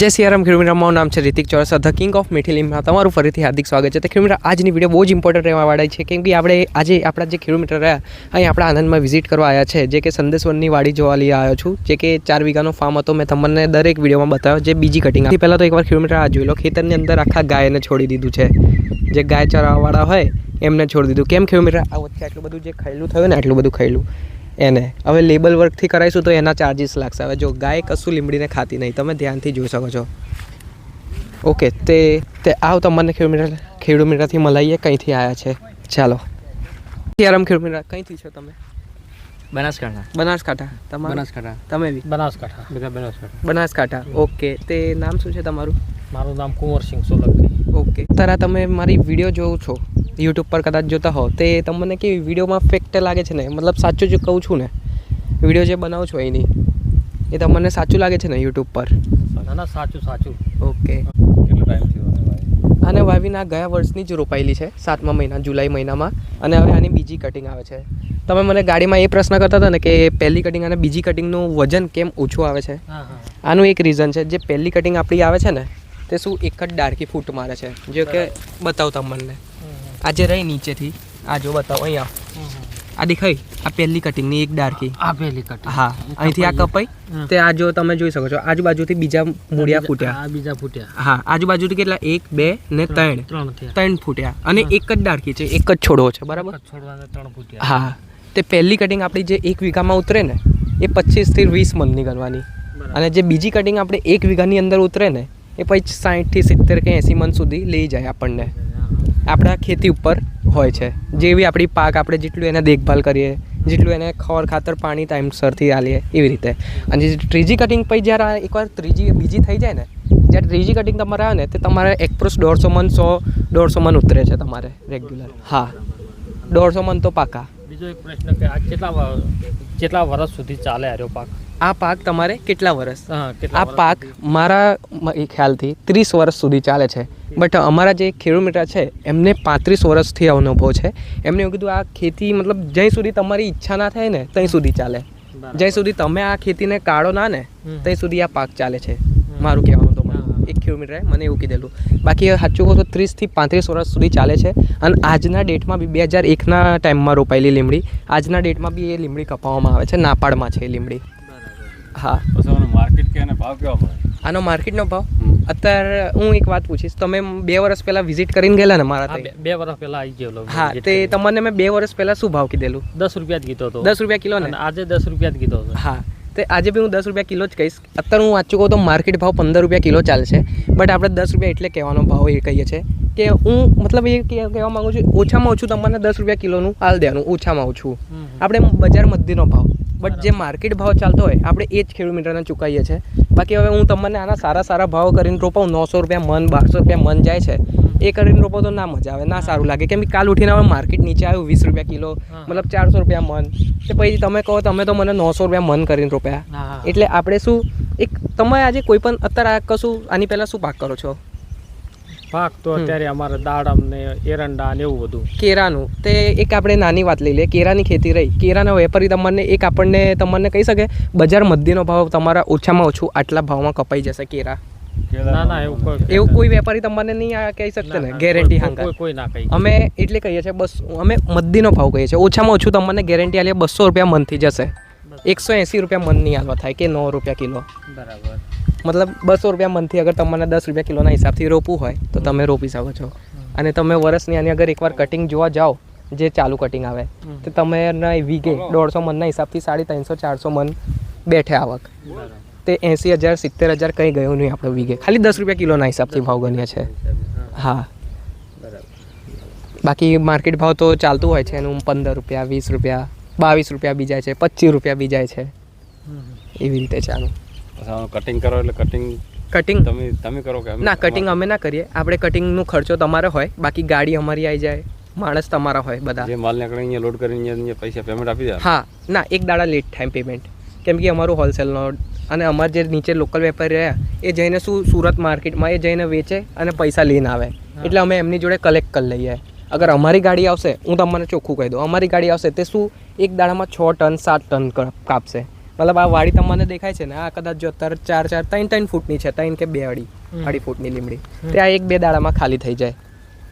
જય સિયારામ ખેડૂત મારું નામ છે Ritik Chorasa the king of મિઠીલીમાં તમારું ફરીથી હાર્દિક સ્વાગત છે. તો ખેડૂત આજની વીડિયો બહુ જ ઇમ્પોર્ટન્ટ રહેવાવાળી છે. કેમ કે આપણે આજે આપણા જે ખેડૂત રહ્યા, અહીં આપણા આનંદમાં વિઝિટ કરવા આવ્યા છે. જે કે સંદેશવનની વાડી જોવા લઈ આવ્યો છું. જે કે ચાર વીઘાનો ફાર્મ હતો. મેં તમને દરેક વિડીયોમાં બતાવ્યો જે બીજી કટિંગ હતી. પહેલાં તો એકવાર ખેડૂત આ જોઈ લો, ખેતરની અંદર આખા ગાયને છોડી દીધું છે. જે ગાય ચરાવવાવાળા હોય, એમને છોડી દીધું. કેમ ખેડૂત આ વચ્ચે આટલું બધું જે ખાયેલું થયું ને, આટલું બધું ખાયલું. એને. હવે લેબલ વર્કથી કરાવીશું તો એના ચાર્જીસ લાગશે. હવે જો ગાય કશું લીમડીને ખાતી નહીં તમે ધ્યાનથી જોઈ શકો છો. ઓકે તે તે આવ તમને ખેડૂમીરા ખેડૂમીરાથી મલાઈએ કંઈથી આવ્યા છે? ચાલો. સિયારામ ખેડૂમીરા કંઈથી છો તમે? બનાસકાંઠા. બનાસકાંઠા. તમારું? બનાસકાંઠા. તમે બી? બનાસકાંઠા. બધા બનાસકાંઠા. બનાસકાંઠા. ઓકે તે નામ શું છે તમારું? મારું નામ કુંવરસિંહ સોલંકી. ઓકે તારા તમે મારી વીડિયો જોવો છો. યુટ્યુબ પર કદાચ જોતા હો તે તમને કેવી વિડીયોમાં ફેક્ટ લાગે છે ને? મતલબ સાચું જ કહું છું ને. વીડિયો જે બનાવો છો એની એ તમને સાચું લાગે છે ને યુટ્યુબ પર? ના ના સાચું સાચું. ઓકે. કેટલો ટાઈમ થયો આને વાવીને આ ગયા વર્ષની જ રોપાયેલી છે સાતમા મહિના જુલાઈ મહિનામાં. અને હવે આની બીજી કટિંગ આવે છે. તમે મને ગાડીમાં એ પ્રશ્ન કરતા હતા ને કે પહેલી કટિંગ અને બીજી કટિંગનું વજન કેમ ઓછું આવે છે? આનું એક રીઝન છે જે પહેલી કટિંગ આપણી આવે છે ને તે શું એક જ ડાર્કી ફૂટ મારે છે. જે કે બતાવ તમને. આ જે રહી નીચેથી. આ જો બતાવો અહીંયા. આ દેખાય? આ પહેલી કટિંગની એક ડાર્કી આ પહેલી કટિંગ હા અહીંથી આ કપાઈ. તે આ જો તમે જોઈ શકો છો આજુબાજુથી બીજા મૂળિયા ફૂટ્યા. આ બીજા ફૂટ્યા. હા આજુબાજુથી કેટલા? એક બે ને ત્રણ ત્રણ. ફૂટ્યા. અને એક જ ડારકી છે એક જ છોડવો છે બરાબર? છોડવાના ત્રણ ફૂટ્યા. હા. તે પહેલી કટિંગ આપણી જે એક વીઘામાં ઉતરે ને એ પચીસથી વીસ મણની ગણવાની અને જે બીજી કટિંગ આપણે એક વીઘાની અંદર ઉતરે ને એ પછી સાઠથી સિત્તેર કે એંસી મન સુધી લઈ જાય આપણને. આપણા ખેતી ઉપર હોય છે. જેવી આપણી પાક આપણે જેટલું એને દેખભાલ કરીએ, જેટલું એને ખોર ખાતર, પાણી ટાઈમસરથી આલીએ એવી રીતે. અને ત્રીજી કટિંગ પછી જ્યારે એકવાર ત્રીજી, બીજી થઈ જાય ને, જ્યારે ત્રીજી કટિંગ તમારે આવે ને, તે તમારે એક્સપ્રેસ દોઢસો મન, સો, દોઢસો મન ઉતરે છે તમારે રેગ્યુલર હા. દોઢસો મન તો પાકા. બીજો એક પ્રશ્ન કે આ કેટલા કેટલા વર્ષ સુધી ચાલે આર્યો પાક? આ પાક તમારે કેટલા વર્ષ આ પાક મારા ખ્યાલથી ત્રીસ વર્ષ સુધી ચાલે છે. બટ અમારા જે ખેડૂત છે એમને પાંત્રીસ વર્ષથી અનુભવ છે. એમને એવું કીધું આ ખેતી મતલબ જ્યાં સુધી તમારી ઈચ્છા ના થાય ને ત્યાં સુધી ચાલે. જ્યાં સુધી તમે આ ખેતીને કાઢો ના ને ત્યાં સુધી આ પાક ચાલે છે. મારું કહેવાનું. એક કિલોમીટરે મને એવું કીધેલું. બાકી સાચું કહું તો ત્રીસથી પાંત્રીસ વર્ષ સુધી ચાલે છે. અને આજના ડેટમાં બી બે હજાર એકના ટાઈમમાં રોપાયેલી લીમડી. આજના ડેટમાં બી એ લીમડી કપાવવામાં આવે છે. નાપાડમાં છે એ લીમડી. હા. આનો માર્કેટ કે ભાવ કેવા પડે? આનો માર્કેટનો ભાવ? અત્યારે હું એક વાત પૂછીશ. તમે બે વર્ષ પહેલા વિઝિટ કરીને ગયેલા ને મારા બે- બે વર્ષ પહેલા આવી ગયેલો હા તે. તમને મેં બે વર્ષ પહેલા શું ભાવ કીધેલું? દસ રૂપિયા જ કીધો હતો. દસ રૂપિયા કિલો ને? આજે દસ રૂપિયા જ કીધો હતો. હા. તે આજે બી હું દસ રૂપિયા કિલો જ કહીશ. અત્યારે હું વાંચું કહું તો માર્કેટ ભાવ પંદર રૂપિયા કિલો ચાલશે. બટ આપણે દસ રૂપિયા એટલે કહેવાનો ભાવ એ કહીએ છીએ કે હું મતલબ એ કહેવા માગું છું ઓછામાં ઓછું તમને દસ રૂપિયા કિલોનું હાલ દેવાનું ઓછામાં ઓછું. આપણે બજાર મધ્યનો ભાવ. બટ જે માર્કેટ ભાવ ચાલતો હોય આપણે એ જ ખેડૂત મિત્રને ચૂકવીએ છીએ. બાકી હવે હું તમને આના સારા સારા ભાવ કરીને રોપાઉં નવસો રૂપિયા મન બારસો રૂપિયા મન જાય છે. એ કરીને રોપો તો ના મજા આવે ના સારું લાગે. કેમ કે કાલ ઉઠીને હવે માર્કેટ નીચે આવ્યું વીસ રૂપિયા કિલો મતલબ ચારસો રૂપિયા મન. તો પછી તમે કહો તમે તો મને નવસો રૂપિયા મન કરીને રોપ્યા. એટલે આપણે શું એક તમે આજે કોઈ પણ અત્યારે કશું આની પહેલાં શું પાક કરો છો? પાક તો અત્યારે અમારે દાડમ ને એરંડા ને એવું બધું. કેરાનું. તે એક આપણે નાની વાત લઈ લઈએ કેરાની ખેતી રહી. કેરાના વેપારી તમને એક આપણને તમને કહી શકે બજાર મધ્યનો ભાવ તમારા ઓછામાં ઓછું આટલા ભાવમાં કપાઈ જશે કેરા. ના ના એવું કોઈ એવું કોઈ વેપારી તમને નહીં કહી શકશે ને? ગેરંટી કોઈ- કોઈ ના કહી અમે એટલે કહીએ છીએ બસ અમે મદ્દીનો ભાવ કહીએ છીએ. ઓછામાં ઓછું તમને ગેરંટી આલીએ બસો રૂપિયા મનથી જશે. એકસો એંસી રૂપિયા મન નહીં હાલવા થાય કે નવ રૂપિયા કિલો. બરાબર. મતલબ બસો રૂપિયા મનથી અગર તમને દસ રૂપિયા કિલોના હિસાબથી રોપવું હોય તો તમે રોપી શકો છો. અને તમે વર્ષની આની અગર એકવાર કટિંગ જોવા જાઓ જે ચાલુ કટિંગ આવે તો તમે વીઘે દોઢસો મનના હિસાબથી સાડી ત્રણસો ચારસો મન બેઠે આવક. તે એંસી હજાર સિત્તેર હજાર કંઈ ગયું નહીં આપણે વીઘે. ખાલી દસ રૂપિયા કિલોના હિસાબથી ભાવ ગણીએ છે. હા. બાકી માર્કેટ ભાવ તો ચાલતું હોય છે એનું પંદર રૂપિયા વીસ રૂપિયા બાવીસ રૂપિયા બી જાય છે પચીસ રૂપિયા બીજાય છે. એવી રીતે ચાલુ કટિંગ કરો એટલે કટિંગ કટિંગ તમે તમે કરો કે ના કટિંગ અમે ના કરીએ. આપણે કટિંગનો ખર્ચો તમારે હોય બાકી ગાડી અમારી આવી જાય માણસ તમારા હોય બધા. જે માલ નીકળે અહીંયા લોડ કરીને અહીંયા- અહીંયા પૈસા પેમેન્ટ આપી દે. હા ના એક દાડા લેટ થાય પેમેન્ટ કેમ કે અમારું હોલસેલનો અને અમારે જે નીચે લોકલ વેપારી રહ્યા એ જઈને શું સુરત માર્કેટમાં એ જઈને વેચે અને પૈસા લઈને આવે. એટલે અમે એમની જોડે કલેક્ટ કરી લઈએ. અગર અમારી ગાડી આવશે હું તમને ચોખ્ખું કહી દઉં અમારી ગાડી આવશે તે શું એક દાડામાં છ ટન સાત ટન કાપશે. મતલબ આ વાડી તમને દેખાય છે ને આ કદાચ જો અત્યારે ચાર ચાર ત્રણ ત્રણ ફૂટની છે ત્રણ કે બે અઢી અઢી ફૂટની લીમડી. તે આ એક બે દાડામાં ખાલી થઈ જાય.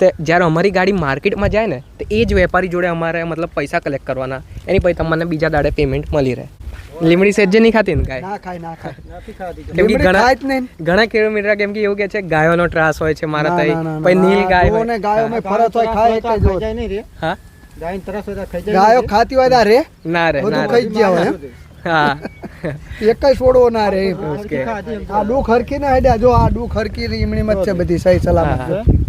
તે જ્યારે અમારી ગાડી માર્કેટમાં જાય ને તો એ જ વેપારી જોડે અમારે મતલબ પૈસા કલેક્ટ કરવાના. એની પછી તમને બીજા દાડે પેમેન્ટ મળી રહે. લીમડી સેજ નહીં ખાતી ને ગાય? ના ખાય ના ખાય. કેમ કે ઘણા નહીં. કિલોમીટર કેમ કે એવું કે છે ગાયોનો ત્રાસ હોય છે મારા તઈ. પછી નીલ ગાય હોય. ને ગાયો મે ફરત હોય ખાય એક જ હોય. હા ગાયો ખાતી હોય ત્યાં રે? ના રે ના બધું ખાઈ જ ગયા હોય હા. એક જ છોડવો ના રે આ ડૂ ખરકી ના હેડ્યા જો આ ડૂ ખરકી લીમડીમાં જ છે બધી સહી સલામત.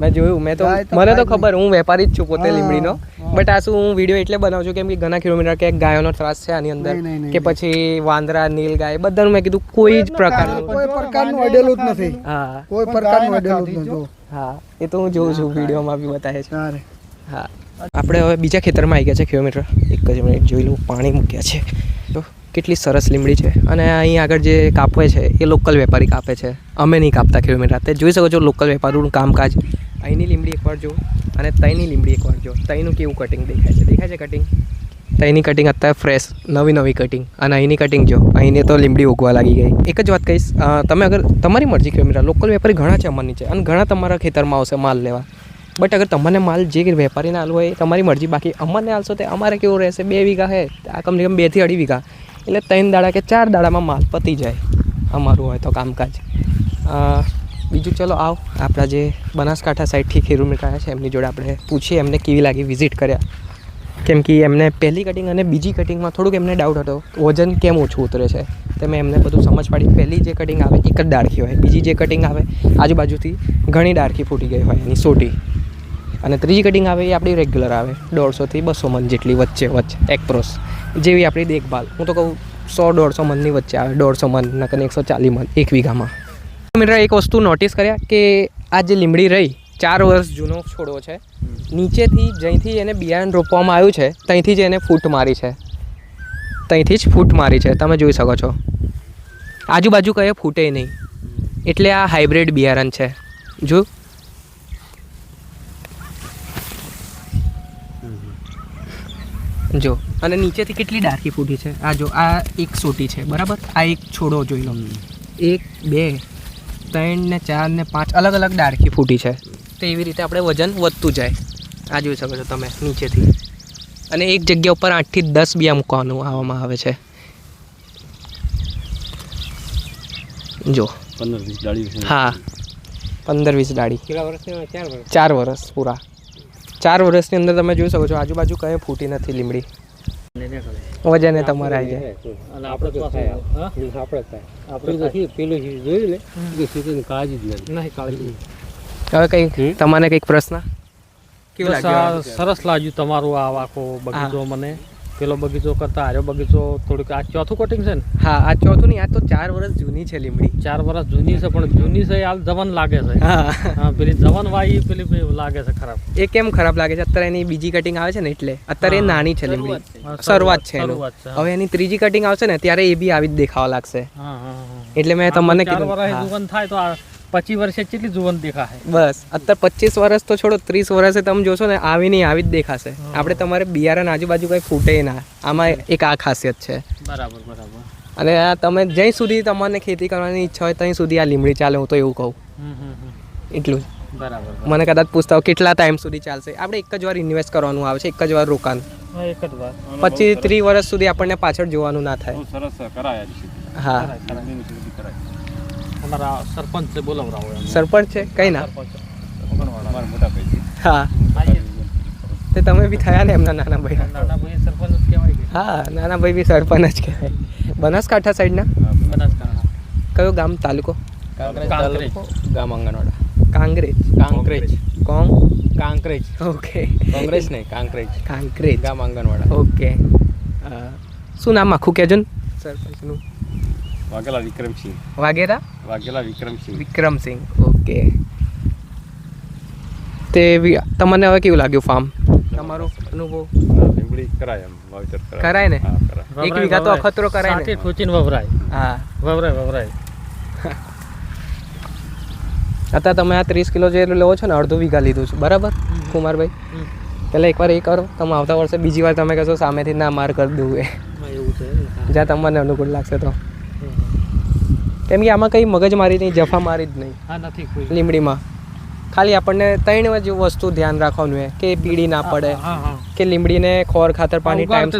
મેં જોયું મેં તો મને તો ખબર હું વેપારી જ છું પોતે લીમડીનો. બટ આ શું હું વીડિયો એટલે બનાવું છું કેમ કે ઘણા કિલોમીટર કે ગાયોનો ત્રાસ છે આની અંદર કે પછી વાંદરા નીલ ગાય બધાનું મેં કીધું કોઈ જ પ્રકારનું. કોઈ પ્રકારનું અડેલું જ નથી. હા. કોઈ પ્રકારનું અડેલું જ નથી હા એ તો હું જોઉં છું વિડીયોમાં બી બતાવે છે. હા. આપણે હવે બીજા ખેતરમાં આવી ગયા છે કિલોમીટર. એક જ મિનિટ જોઈ લઉં પાણી મૂક્યા છે. તો કેટલી સરસ લીમડી છે. અને અહીં આગળ જે કાપવે છે એ લોકલ વેપારી કાપે છે. અમે નહીં કાપતા કિલોમીટર તે જોઈ શકો છો લોકલ વેપારીનું કામકાજ અહીંની લીમડી એકવાર જુઓ. અને તઈની લીમડી એકવાર જુઓ. તઈનું કેવું કટિંગ દેખાય છે? દેખાય છે કટિંગ તઈની કટિંગ અત્યારે ફ્રેશ નવી નવી કટિંગ અને અહીંની કટિંગ જો અહીંની તો લીમડી ઉગવા લાગી ગઈ. એક જ વાત કહીશ તમે અગર, તમારી મરજી કેમેરા લોકલ વેપારી ઘણા છે અમારની છે અને ઘણા તમારા ખેતરમાં આવશે માલ લેવા. બટ અગર તમને માલ જે વેપારીને આલવો હોય તમારી મરજી. બાકી અમને આલશો તે અમારે કેવું રહેશે? બે વીઘા છે આ કમસે કમ બેથી અઢી વીઘા. એટલે ત્રણ દાડા કે ચાર દાડામાં માલ પતી જાય. અમારું હોય તો કામકાજ. બીજું ચલો આવ. આપણા જે બનાસકાંઠા સાઈડથી ખેડૂત આવ્યા છે, એમની જોડે આપણે પૂછીએ એમને કેવી લાગી વિઝિટ કર્યા. કેમ કે એમને પહેલી કટિંગ અને બીજી કટિંગમાં થોડુંક એમને ડાઉટ હતો, વજન કેમ ઓછું ઉતરે છે. તમે એમને બધું સમજ પાડી. પહેલી જે કટિંગ આવે એક જ ડાળખી હોય, બીજી જે કટિંગ આવે આજુબાજુથી ઘણી ડાળખી ફૂટી ગઈ હોય એની સોટી. અને ત્રીજી કટિંગ આવે એ આપણી રેગ્યુલર આવે દોઢસોથી બસો મન જેટલી વચ્ચે વચ્ચે એક્રોસ જેવી આપણી દેખભાલ હું તો કહું સો દોઢસો મનની વચ્ચે આવે, દોઢસો મન નકર એકસો ચાલીસ મન એક વીઘામાં. મિત્ર એક વસ્તુ નોટિસ કર્યા કે આ જે લીમડી રહી ચાર વર્ષ જૂનો છોડો છે. નીચેથી જ્યાંથી એને બિયારણ રોપવામાં આવ્યું છે ત્યાંથી જ એને ફૂટ મારી છે. ત્યાંથી જ ફૂટ મારી છે તમે જોઈ શકો છો. આજુબાજુ કયે ફૂટે નહીં. એટલે આ હાઇબ્રિડ બિયારણ છે. જો. જો. અને નીચેથી કેટલી ડાર્કી ફૂટી છે? આ જો આ એક સોટી છે બરાબર? આ એક છોડો જોઈ લો. એક બે. ત્રણ ને ચાર ને પાંચ અલગ અલગ ડાળખી ફૂટી છે. તો એવી રીતે આપણે વજન વધતું જાય. આ જોઈ શકો છો તમે નીચેથી. અને એક જગ્યા ઉપર આઠથી દસ બિયા મૂકવાનું આવવામાં આવે છે. જો. પંદર વીસ ડાળી હા. પંદર વીસ ડાળી કેટલા વર્ષની ચાર વર્ષ ચાર વર્ષ પૂરા. ચાર વર્ષની અંદર તમે જોઈ શકો છો આજુબાજુ કંઈ ફૂટી નથી લીમડી. વજને તમારે આવી જાય અને આપણે તો હા? આપણે આપણે તો શું પેલું જોયું ને કે સીધું કાળજી જ નથી. નહીં કાળજી હવે કંઈક તમને કંઈક પ્રશ્ન? કેવું સરસ લાગ્યું તમારું આ આખો બગીચો મને. પેલો બગીચો કરતા આર્યો બગીચો થોડુંક આ ચોથું કટિંગ છે ને? હા આ ચોથું નહીં આ તો ચાર વર્ષ જૂની છે લીમડી. ચાર વર્ષ જૂની છે પણ જૂની છે હાલ જવન લાગે છે. હા. પેલી જવન વાઈ પેલી લાગે છે ખરાબ. એ કેમ ખરાબ લાગે છે? અત્યારે એની બીજી કટિંગ આવે છે ને એટલે. અત્યારે એ નાની છે લીમડી. શરૂઆત છે. હવે એની ત્રીજી કટિંગ આવશે ને ત્યારે એ બી આવી જ દેખાવા લાગશે. એટલે મેં તમને કીધું થાય તો પચીસ વર્ષે કેટલી જુવાન દેખાશે? બસ અત્યારે પચીસ વર્ષ તો છોડો ત્રીસ વર્ષે તમે જોશો ને આવી નહીં આવી જ દેખાશે. આપણે તમારે બિયારણ આજુબાજુ કંઈ ફૂટે ના. આમાં એક આ ખાસિયત છે. બરાબર બરાબર. અને આ તમે જ્યાં સુધી તમારે ખેતી કરવાની ઈચ્છા હોય ત્યાં સુધી આ લીમડી ચાલે હું તો એવું કહું. હમ હમ હમ. એટલું જ. બરાબર મને કદાચ પૂછતા હોય કેટલા ટાઈમ સુધી ચાલશે? આપણે એક જ વાર ઇન્વેસ્ટ કરવાનું આવે છે એક જ વાર રોકાણ. હા, એક જ પછી ત્રીસ વર્ષ સુધી આપણને પાછળ જોવાનું ના થાય. બહુ સરસ. હા. અમારા સરપંચ છે બોલાવરાવો સરપંચ છે? કઈ ના? હા. તે તમે બી થયા ને એમના નાના ભાઈ. નાના ભાઈ સરપંચ જ કહેવાય હા નાના ભાઈ બી સરપંચ જ કહેવાય. બનાસકાંઠા સાઈડના? બનાસકાંઠા. કયો ગામ? તાલુકો? કાંકરેજ. ગામ આંગણવાડા. કાંકરેજ. કાંકરેજ. કોમ? કાંકરેજ. ઓકે. કોંગ્રેસ નહીં કાંકરેજ. કાંકરેજ. ગામ આંગણવાડા. ઓકે. શું નામ આખું કહેજો ને. સરપંચનું. વાઘેલા વિક્રમસિંહ વાઘેરા વાઘેલા વિક્રમસિંહ વિક્રમસિંહ ઓકે તે વી- તમને હવે કેવું લાગ્યું ફાર્મ તમારો અનુભવ? લીમડી કરાય એમ વાવેતર કરાય. કરાય ને? હા એક વીઘા તો. અખતરો કરાય ને? સાથે ઠોચીને વવરાય. હા. વવરાય વવરાય. અત્યારે તમે આ ત્રીસ કિલો જે લેવો છો ને અડધો વીઘા લીધું છે. બરાબર? કુમારભાઈ? પેલા પહેલાં એકવાર એ કરો. તમે આવતા વર્ષે બીજી વાર તમે કહેશો સામેથી ના માર કરી દઉં એ. જ્યાં તમને અનુકૂળ લાગશે તો. કેમ કે આમાં કંઈ મગજમારી નહીં જફા મારી જ નહીં. હા નથી કોઈ. લીમડીમાં. ખાલી આપણને ત્રણ જ વસ્તુ ધ્યાન રાખવાનું હોય કે પીડી ના પડે હા હા. કે લીમડીને ખોર ખાતર પાણી ટાઈમ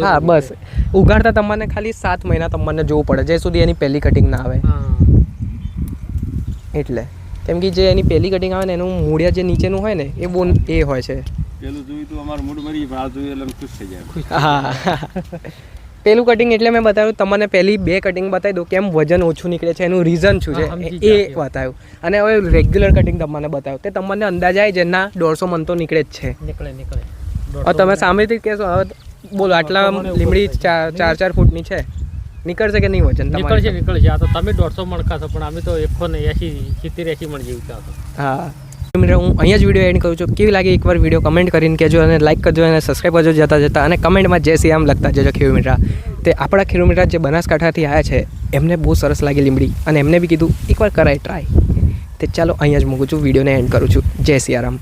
હા બસ. ઉગાડતા તમને ખાલી સાત મહિના તમને જોવું પડે જ્યાં સુધી એની પહેલી કટિંગ ના આવે. એટલે. કેમ કે જે એની પહેલી કટિંગ આવે ને એનું મૂળિયા જે નીચેનું હોય ને એ બહુ એ હોય છે. પેલું જોયું તો અમારું મૂડ મરી પણ આ જોયું એટલે ખુશ થઈ જાય હા. પેલું કટિંગ એટલે મેં બતાવ્યું તમને પહેલી બે કટિંગ બતાવી દઉં કેમ વજન ઓછું નીકળે છે એનું રીઝન શું છે એ. બતાવ્યું અને હવે રેગ્યુલર કટિંગ તમને બતાવ્યું. તે તમને અંદાજ આવે જાય ના દોઢસો મન તો નીકળે જ છે. નીકળે નીકળે. હવે તમે સામેથી કહેશો હવે બોલો આટલા લીમડી ચાર ચાર ફૂટની છે. નીકળશે કે નહીં વજન નીકળશે નીકળશે. આ તો તમે દોઢસો મણ ખાશો પણ અમે તો એકસો ને એસી સિત્તેર એસી મણ જેવી ખાશો. હા. મિત્ર, હું અહીંયા જ વીડિયો એન્ડ કરું છું. કેવી લાગે એકવાર વીડિયો કમેન્ટ કરીને કહેજો અને લાઈક કરજો અને સબસ્ક્રાઈબ કરજો જતા જતા અને કમેન્ટમાં જય શ્રી આમ લખતા જજો ખેડૂમિત્રા તે આપણા ખેડૂમિત્રા જે બનાસકાંઠાથી આવ્યા છે, એમને બહુ સરસ લાગી લીમડી અને એમને બી કીધું, એકવાર કરાય ટ્રાય તે ચાલો અહીંયા જ મૂકું છું વિડીયોને એન્ડ કરું છું. જય સિયારામ